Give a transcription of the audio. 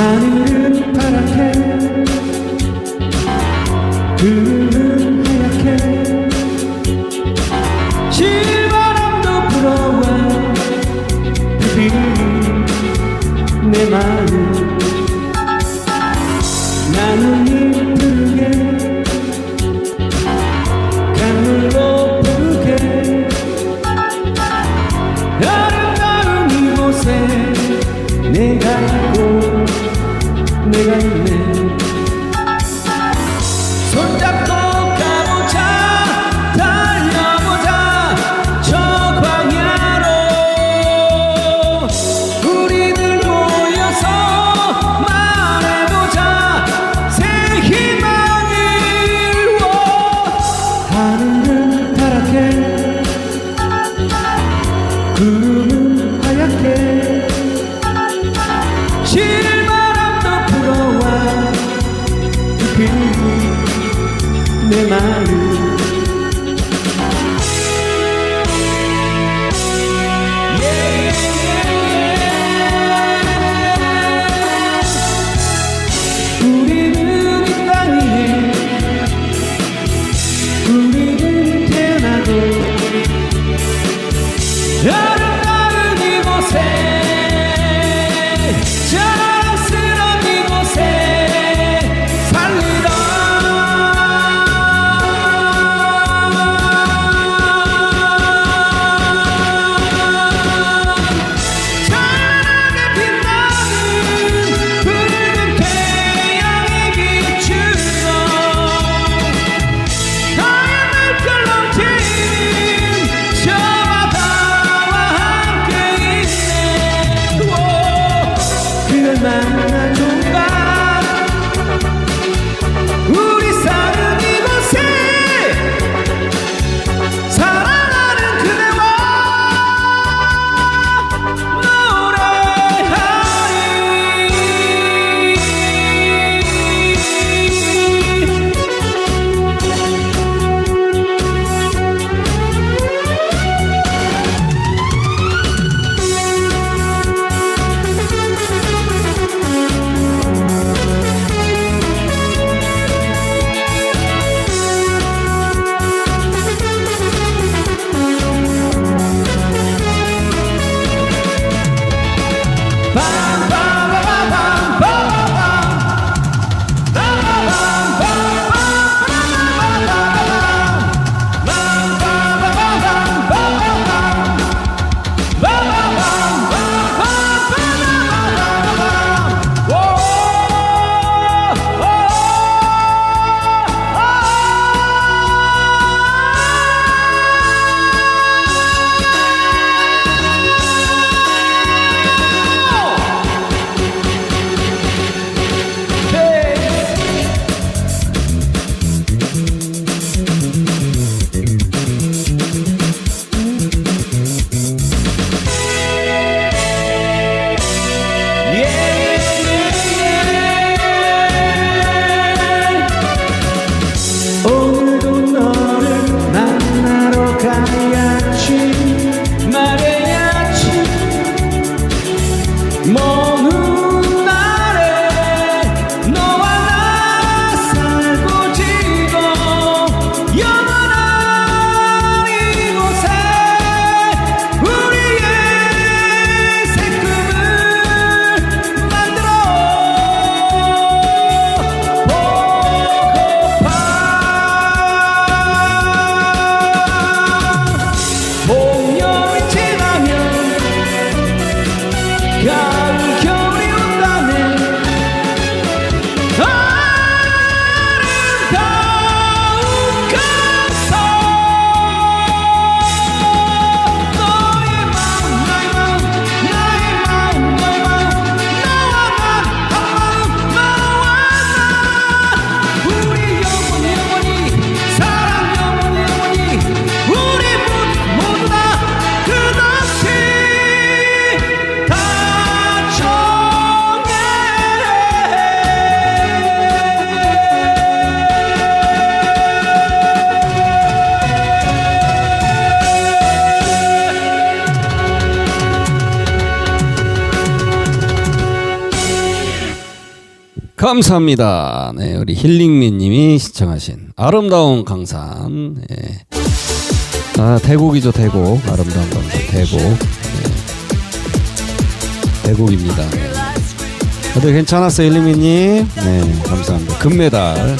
하늘은 파랗게 구름은 하얗게. 실바람도 불어와 비비내 마음 나는 이 silent man. 바야지 말해 감사합니다. 네, 우리 힐링미님이 시청하신 아름다운 강산. 예. 아 대곡이죠 대곡 아름다운 강산 대곡. 예. 대곡입니다. 네. 다들 괜찮았어요 힐링미님? 네 감사합니다. 금메달